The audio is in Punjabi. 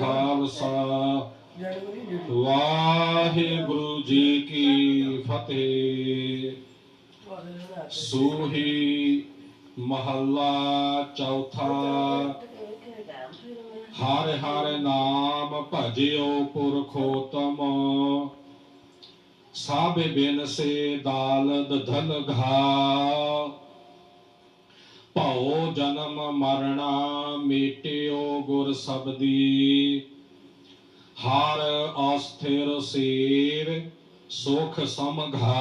ਖਾਲਸਾ। ਵਾਹਿਗੁਰੂ ਜੀ ਕੀ ਫਤਿਹ। ਸੂਹੀ ਮਹੱਲਾ ਚੌਥਾ। ਹਰ ਹਰ ਨਾਮ ਭਜਿਓ ਪੁਰਖੋਤਮ। ਸਭ ਬਿਨ ਸੇ ਦਾਲਦ ਧਨ ਘਾ। ਭਉ ਜਨਮ ਮਰਣਾ ਮੇਟਿਓ ਗੁਰ ਸਬਦੀ। ਹਰ ਅਸਥਿਰ ਸੇਵ ਸੁਖ ਸਮਘਾ।